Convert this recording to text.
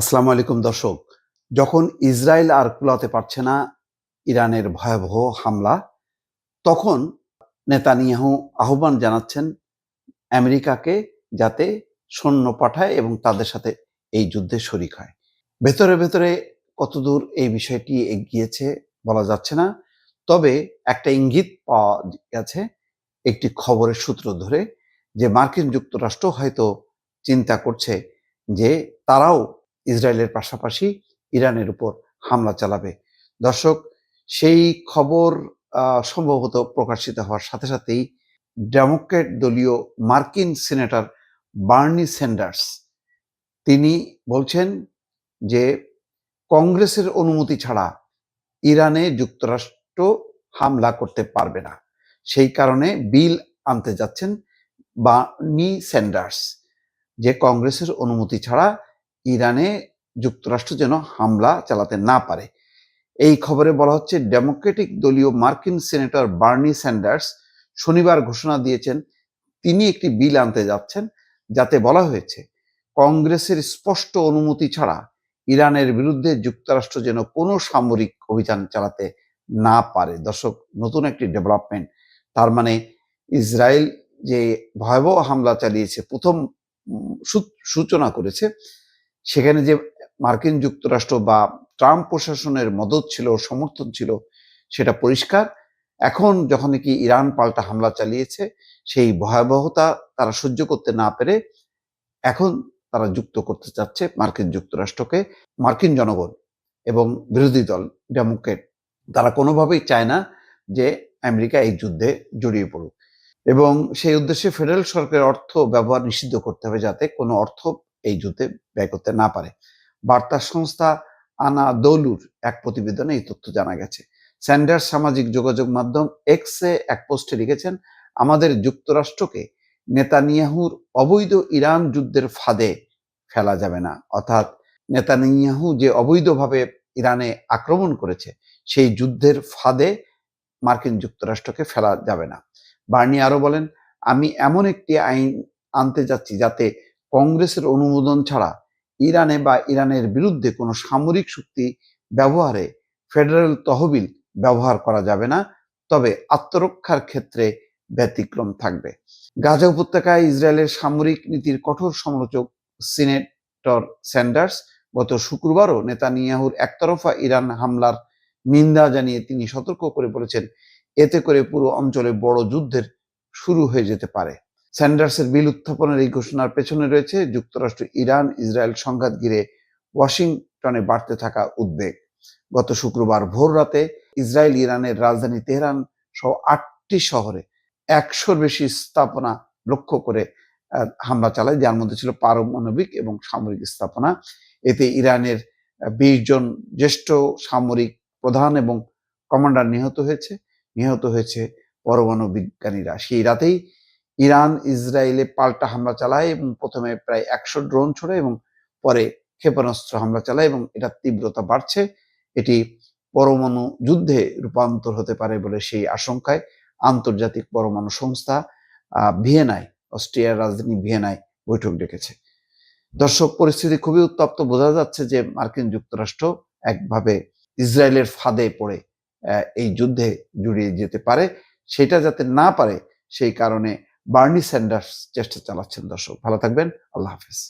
আসসালামু আলাইকুম দর্শক। যখন ইসরায়েল আর কুলাতে পারছে না ইরানের ভয়াবহ হামলা, তখন নেতানিয়াহু আহ্বান জানাচ্ছেন আমেরিকাকে যাতে সৈন্য পাঠায় এবং তাদের সাথে এই যুদ্ধে শরিক হয়। ভেতরে ভেতরে কতদূর এই বিষয়টি এগিয়েছে বলা যাচ্ছে না, তবে একটা ইঙ্গিত পাওয়া গেছে একটি খবরের সূত্র ধরে যে মার্কিন যুক্তরাষ্ট্র হয়তো চিন্তা করছে যে তারাও ইসরায়েলের পাশাপাশি ইরানের উপর হামলা চালাবে। দর্শক, সেই খবর সম্ভবত প্রকাশিত হওয়ার সাথে সাথেই ডেমোক্রেট দলীয় মার্কিন সিনেটর বার্নি স্যান্ডার্স, তিনি বলছেন যে কংগ্রেসের অনুমতি ছাড়া ইরানে যুক্তরাষ্ট্র হামলা করতে পারবে না। সেই কারণে বিল আনতে যাচ্ছেন বার্নি স্যান্ডার্স, যে কংগ্রেসের অনুমতি ছাড়া ইরানে যুক্তরাষ্ট্র যেন হামলা চালাতে না পারে। এই খবরে বলা হচ্ছে, ডেমোক্রেটিক দলীয় মার্কিন সিনেটর বার্নি স্যান্ডার্স শনিবার ঘোষণা দিয়েছেন, তিনি একটি বিল আনতে যাচ্ছেন, যাতে বলা হয়েছে, কংগ্রেসের স্পষ্ট অনুমতি ছাড়া ইরানের বিরুদ্ধে যুক্তরাষ্ট্র যেন কোনো সামরিক অভিযান চালাতে না পারে। দর্শক, নতুন একটি ডেভেলপমেন্ট, তার মানে ইসরায়েল যে ভয়াবহ হামলা চালিয়েছে, প্রথম সূচনা করেছে সেখানে যে মার্কিন যুক্তরাষ্ট্র বা ট্রাম্প প্রশাসনের মদত ছিল, সমর্থন ছিল, সেটা পরিষ্কার। এখন যখন কি ইরান পাল্টা হামলা চালিয়েছে, সেই ভয়াবহতা তারা সহ্য করতে না পেরে এখন তারা যুক্ত করতে চাচ্ছে মার্কিন যুক্তরাষ্ট্রকে, মার্কিন জনগণ এবং বিরোধী দল, ডেমোক্রেট। তারা কোনোভাবেই চায় না যে আমেরিকা এই যুদ্ধে জড়িয়ে পড়ুক। এবং সেই উদ্দেশ্যে ফেডারেল সরকারের অর্থ ব্যবহার নিষিদ্ধ করতে হবে যাতে কোনো অর্থ এই যুদ্ধে ব্যয় করতে না পারে। বার্তা সংস্থা আনা দৌলুর এক প্রতিবেদনে এই তথ্য জানা গেছে। স্যান্ডার্স সামাজিক যোগাযোগ মাধ্যম এক্সে এক পোস্টে লিখেছেন, আমাদের যুক্তরাষ্ট্রকে নেতানিয়াহুর অবৈধ ইরান যুদ্ধের ফাঁদে ফেলা যাবে না। অর্থাৎ নেতানিয়াহু যে অবৈধভাবে ইরানে আক্রমণ করেছে, সেই যুদ্ধের ফাঁদে মার্কিন যুক্তরাষ্ট্রকে ফেলা যাবে না। বার্নি আরও বলেন, আমি এমন একটি আইন আনতে যাচ্ছি যাতে কংগ্রেসের অনুমোদন ছাড়া ইরানে বা ইরানের বিরুদ্ধে কোনো সামরিক শক্তি ব্যবহারে ফেডারেল তহবিল ব্যবহার করা যাবে না, তবে আত্মরক্ষার ক্ষেত্রে ব্যতিক্রম থাকবে। গাজা উপত্যকায় ইসরায়েলের সামরিক নীতির কঠোর সমালোচক সিনেটর স্যান্ডার্স গত শুক্রবারও নেতানিয়াহুর একতরফা ইরান হামলার নিন্দা জানিয়ে তিনি সতর্ক করে বলেছেন, এতে করে পুরো অঞ্চলে বড় যুদ্ধের শুরু হয়ে যেতে পারে। স্যান্ডার্সের বিল উত্থাপনের এই ঘোষণার পেছনে রয়েছে যুক্তরাষ্ট্র, ইরান, ইসরায়েল সংঘাত ঘিরে ওয়াশিংটনে বাড়তে থাকা উদ্বেগ। গত শুক্রবার ভোর রাতে ইসরায়েল, ইরানের রাজধানী তেহরান সহ আটটি শহরে একশোর বেশি স্থাপনা লক্ষ্য করে হামলা চালায়, যার মধ্যে ছিল পারমাণবিক এবং সামরিক স্থাপনা। এতে ইরানের বিশ জন জ্যেষ্ঠ সামরিক প্রধান এবং কমান্ডার নিহত হয়েছে। নিহত হয়েছে পরমাণু বিজ্ঞানীরা। সেই রাতেই ইরান, ইসরায়েলে পাল্টা হামলা চালায় এবং প্রথমে প্রায় একশো ড্রোন ছোড়ে এবং পরে ক্ষেপণাস্ত্র হামলা চালায় এবং এটার তীব্রতা বাড়ছে। এটি পরমাণু যুদ্ধে রূপান্তর হতে পারে বলে সেই আশঙ্কায় আন্তর্জাতিক পরমাণু সংস্থা ভিয়েনায়, অস্ট্রিয়ার রাজধানী ভিয়েনায় বৈঠক ডেকেছে। দর্শক, পরিস্থিতি খুবই উত্তপ্ত। বোঝা যাচ্ছে যে মার্কিন যুক্তরাষ্ট্র একভাবে ইসরায়েলের ফাঁদে পড়ে এই যুদ্ধে জড়িয়ে যেতে পারে। সেটা যাতে না পারে, সেই কারণে বার্নি স্যান্ডার্স চেষ্টা চালাচ্ছেন দর্শক। ভালো থাকবেন। আল্লাহ হাফেজ।